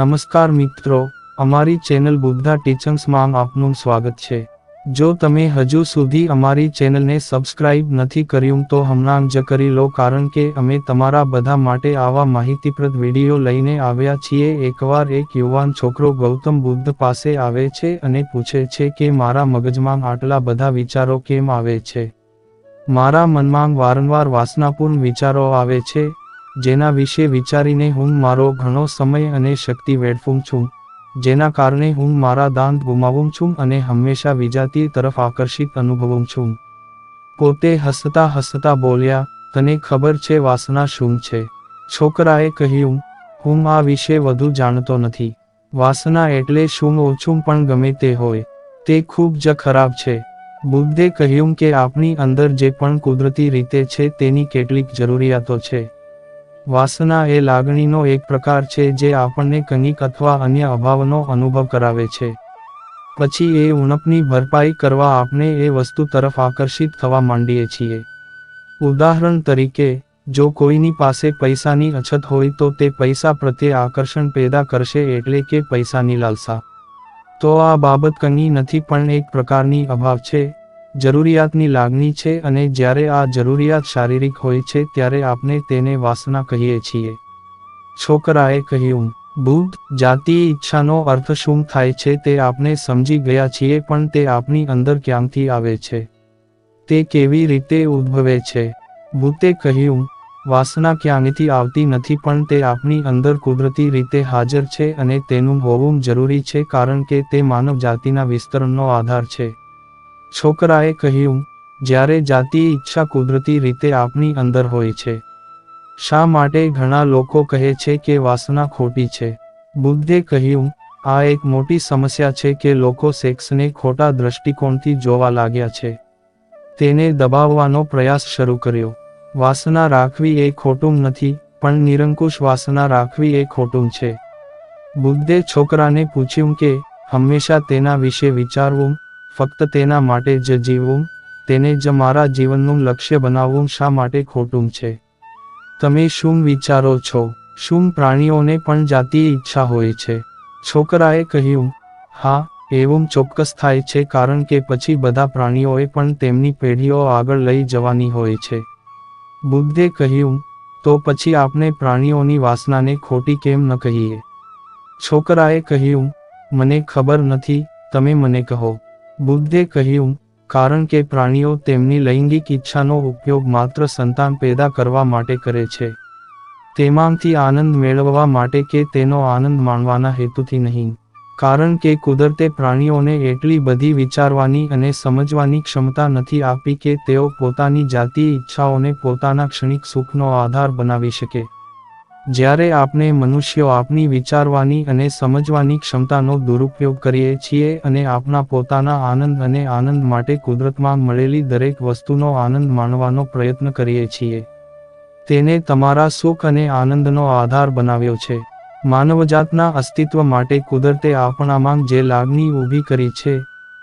નમસ્કાર મિત્રો, અમારી ચેનલ બુદ્ધા ટીચર્સમાં આપનું સ્વાગત છે. જો તમે હજુ સુધી અમારી ચેનલને સબસ્ક્રાઇબ નથી કર્યું તો હમણાં જ કરી લો કારણ કે અમે તમારા બધા માટે આવા માહિતીપ્રદ વીડિયો લઈને આવ્યા છીએ. એકવાર એક યુવાન છોકરો ગૌતમ બુદ્ધ પાસે આવે છે અને પૂછે છે કે મારા મગજમાં આટલા બધા વિચારો કેમ આવે છે? મારા મનમાં વારંવાર વાસનાપૂર્ણ વિચારો આવે છે. જેના વિશે વિચારીને હું મારો ઘણો સમય અને શક્તિ વેડફું છું, જેના કારણે હું મારા દાંત ગુમાવું છું અને હંમેશા વિજાતી તરફ આકર્ષિત અનુભવું છું. પોતે હસતા હસતા બોલ્યા, તને ખબર છે વાસના શું છે? છોકરાએ કહ્યું, હું આ વિશે વધુ જાણતો નથી. વાસના એટલે શું ઓછું પણ ગમે તે હોય. તે ખૂબ જ ખરાબ છે. બુદ્ધે કહ્યું કે આપણી અંદર જે પણ કુદરતી રીતે છે તેની કેટલીક જરૂરિયાતો છે. વાસના એ લાગણીનો એક પ્રકાર છે જે આપણને કંઈક અથવા અન્ય અભાવનો અનુભવ કરાવે છે. પછી એ ઉણપની ભરપાઈ કરવા આપણે એ વસ્તુ તરફ આકર્ષિત થવા માંડીએ છીએ. ઉદાહરણ તરીકે, જો કોઈની પાસે પૈસાની અછત હોય તો તે પૈસા પ્રત્યે આકર્ષણ પેદા કરશે એટલે કે પૈસાની લાલસા. તો આ બાબત કંઈ નથી પણ એક પ્રકારની અભાવ છે જરૂરિયાતની લાગણી છે અને જ્યારે આ જરૂરિયાત શારીરિક હોય છે ત્યારે આપણે તેને વાસના કહીએ છીએ. છોકરાએ કહ્યું, બુદ્ધ, જાતીય ઈચ્છાનો અર્થ શું થાય છે તે આપણે સમજી ગયા છીએ પણ તે આપણી અંદર ક્યાંથી આવે છે? તે કેવી રીતે ઉદ્ભવે છે? બુદ્ધે કહ્યું, વાસના ક્યાંયથી આવતી નથી પણ તે આપણી અંદર કુદરતી રીતે હાજર છે અને તેનું હોવું જરૂરી છે કારણ કે તે માનવ જાતિના વિસ્તરણનો આધાર છે. છોકરાએ કહ્યું, જ્યારે જાતીય ઈચ્છા કુદરતી રીતે આપણી અંદર હોય છે. શા માટે ઘણા લોકો કહે છે કે વાસના ખોટી છે? બુદ્ધે કહ્યું, આ એક મોટી સમસ્યા છે કે લોકો સેક્સને ખોટા દ્રષ્ટિકોણથી જોવા લાગ્યા છે. તેને દબાવવાનો પ્રયાસ શરૂ કર્યો. વાસના રાખવી એ ખોટું નથી, પણ નિરંકુશ વાસના રાખવી એ ખોટું છે. બુદ્ધે છોકરાને પૂછ્યું કે, હંમેશા તેના વિશે વિચારવું ફક્ત તેના માટે જ જીવવું, તેને જ મારા જીવનનું લક્ષ્ય બનાવવું શા માટે ખોટું છે? તમે શું વિચારો છો? શું પ્રાણીઓને પણ જાતીય ઈચ્છા હોય છે? છોકરાએ કહ્યું, હા, એવું ચોક્કસ થાય છે કારણ કે પછી બધા પ્રાણીઓએ પણ તેમની પેઢીઓ આગળ લઈ જવાની હોય છે. બુદ્ધે કહ્યું, તો પછી આપણે પ્રાણીઓની વાસનાને ખોટી કેમ ન કહીએ? છોકરાએ કહ્યું, મને ખબર નથી, તમે મને કહો. બુદ્ધે કહ્યું, કારણ કે પ્રાણીઓ તેમની લૈંગિક ઈચ્છાનો ઉપયોગ માત્ર સંતાન પેદા કરવા માટે કરે છે. તેમાંથી આનંદ મેળવવા માટે કે તેનો આનંદ માણવાના હેતુથી નહીં. કારણ કે કુદરતે પ્રાણીઓને એટલી બધી વિચારવાની અને સમજવાની ક્ષમતા નથી આપી કે તેઓ પોતાની જાતીય ઈચ્છાઓને પોતાના ક્ષણિક સુખનો આધાર બનાવી શકે. જ્યારે આપણે મનુષ્યો આપની વિચારવાની અને સમજવાની ક્ષમતાનો દુરુપયોગ કરીએ છીએ અને આપણા પોતાના આનંદ અને આનંદ માટે કુદરતમાં મળેલી દરેક વસ્તુનો આનંદ માણવાનો પ્રયત્ન કરીએ છીએ. તેને તમારા સુખ અને આનંદનો આધાર બનાવ્યો છે. માનવજાતના અસ્તિત્વ માટે કુદરતે આપણામાં જે લાગણી ઊભી કરી છે